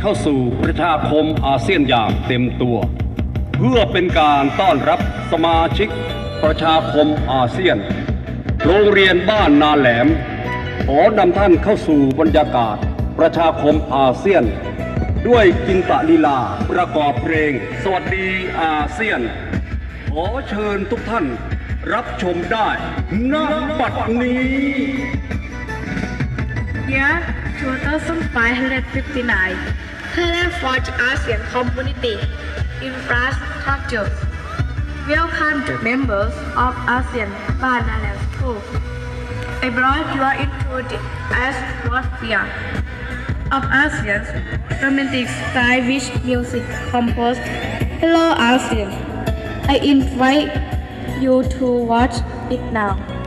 เข้าสู่ประชาคมอาเซียนอย่างเต็มตัว เพื่อเป็นการต้อนรับสมาชิกประชาคมอาเซียน โรงเรียนบ้านนาแหลม ขอนำท่านเข้าสู่บรรยากาศประชาคมอาเซียน ด้วยกินตะลีลาประกอบเพลง สวัสดีอาเซียน ขอเชิญทุกท่านรับชมได้ณบัดนี้ Year 2559 Thailand Forge ASEAN Community Infrastructure Welcome to members of ASEAN Banalan School. I brought you into the atmosphere of ASEAN's romantic stylish music composed Hello ASEAN. I invite you to watch it now.